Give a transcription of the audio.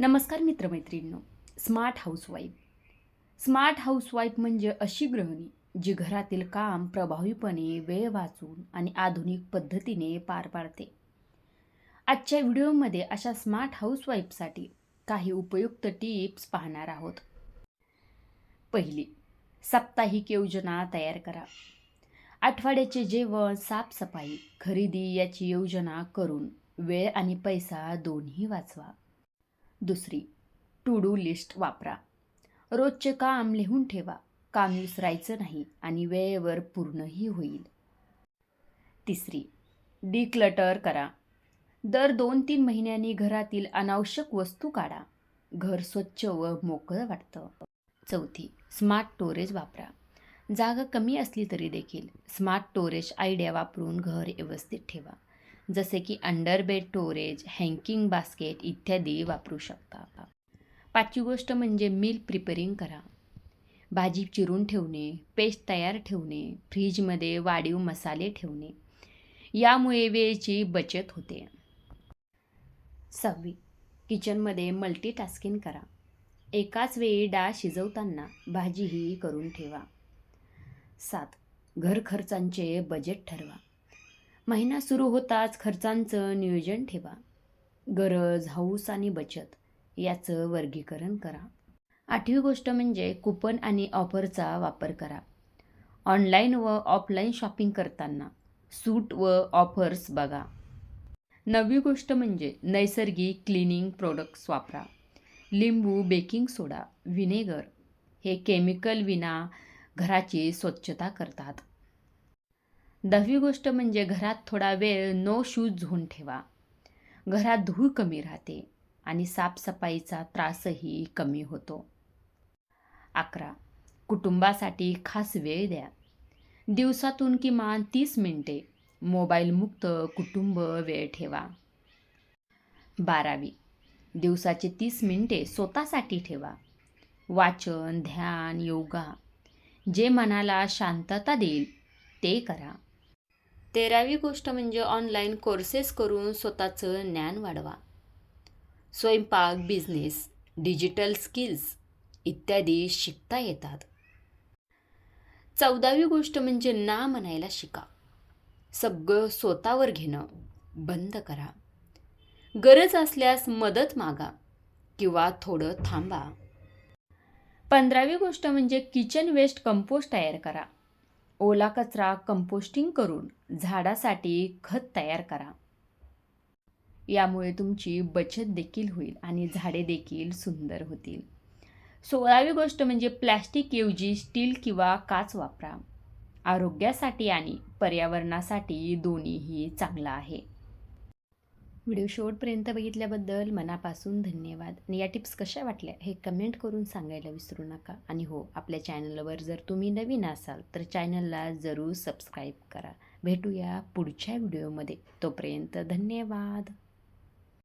नमस्कार मित्रमैत्रिणींनो smart housewife smart housewife म्हणजे अशी गृहिणी जी घरातील काम प्रभावीपणे वेळ वाचून आणि आधुनिक पद्धतीने पार पाडते. आजच्या व्हिडिओमध्ये अशा स्मार्ट हाऊसवाईफसाठी काही उपयुक्त टिप्स पाहणार आहोत. पहिली साप्ताहिक योजना तयार करा. आठवड्याचे जेवण साफसफाई खरेदी याची योजना करून वेळ आणि पैसा दोन्ही वाचवा. दुसरी. टू डू लिस्ट वापरा. रोजचे काम लिहून ठेवा. काम विसरायचं नाही आणि वेळेवर पूर्णही होईल. तिसरी. डिक्लटर करा. दर दोन तीन महिन्यांनी घरातील अनावश्यक वस्तू काढा. घर स्वच्छ व मोकळं वाटतं. चौथी. स्मार्ट स्टोरेज वापरा. जागा कमी असली तरी देखील स्मार्ट स्टोरेज आयडिया वापरून घर व्यवस्थित ठेवा. जसे की अंडरबेड स्टोरेज हँकिंग बास्केट इत्यादी वापरू शकता पाचवी गोष्ट म्हणजे मील प्रिपेरिंग करा. भाजी चिरून ठेवणे पेस्ट तयार ठेवणे फ्रीजमध्ये वाढीव मसाले ठेवणे. यामुळे वेळेची बचत होते. सहावी किचनमध्ये मल्टीटास्किंग करा. एकाच वेळी डाळ शिजवताना भाजीही करून ठेवा. सात घर खर्चांचे बजेट ठरवा. महिना सुरू होताच खर्चांचं नियोजन ठेवा. गरज हौस आणि बचत याचं वर्गीकरण करा. आठवी गोष्ट म्हणजे कुपन आणि ऑफरचा वापर करा. ऑनलाईन व ऑफलाईन शॉपिंग करताना सूट व ऑफर्स बघा. नववी गोष्ट म्हणजे नैसर्गिक क्लिनिंग प्रोडक्ट्स वापरा. लिंबू बेकिंग सोडा व्हिनेगर हे केमिकल विना घराची स्वच्छता करतात. दहावी गोष्ट म्हणजे घरात थोडा वेळ नो शूज झोन ठेवा. घरात धूळ कमी राहते आणि साफसफाईचा त्रासही कमी होतो. अकरा. कुटुंबासाठी खास वेळ द्या. दिवसातून किमान तीस मिनिटे मोबाईलमुक्त कुटुंब वेळ ठेवा. बारावी. दिवसाचे तीस मिनिटे स्वतःसाठी ठेवा. वाचन ध्यान योगा. जे मनाला शांतता देईल ते करा. तेरावी गोष्ट म्हणजे ऑनलाईन कोर्सेस करून स्वतःचं ज्ञान वाढवा. स्वयंपाक बिझनेस डिजिटल स्किल्स इत्यादी शिकता येतात. चौदावी गोष्ट म्हणजे ना म्हणायला शिका. सगळं स्वतःवर घेणं बंद करा. गरज असल्यास मदत मागा किंवा थोडं थांबा. पंधरावी गोष्ट म्हणजे किचन वेस्ट कंपोस्ट तयार करा. ओला कचरा कंपोस्टिंग करून झाडासाठी खत तयार करा. यामुळे तुमची बचत देखील होईल आणि झाडे देखील सुंदर होतील. सोळावी गोष्ट म्हणजे प्लॅस्टिकऐवजी स्टील किंवा काच वापरा. आरोग्यासाठी आणि पर्यावरणासाठी दोन्हीही चांगला आहे. व्हिडिओ शेवटपर्यंत बघितल्याबद्दल मनापासून धन्यवाद. आणि या टिप्स कशा वाटल्या हे कमेंट करून सांगायला विसरू नका. आणि हो आपल्या चॅनलवर जर तुम्ही नवीन असाल तर चॅनलला जरूर सबस्क्राईब करा. भेटूया पुढच्या व्हिडिओमध्ये. तोपर्यंत धन्यवाद.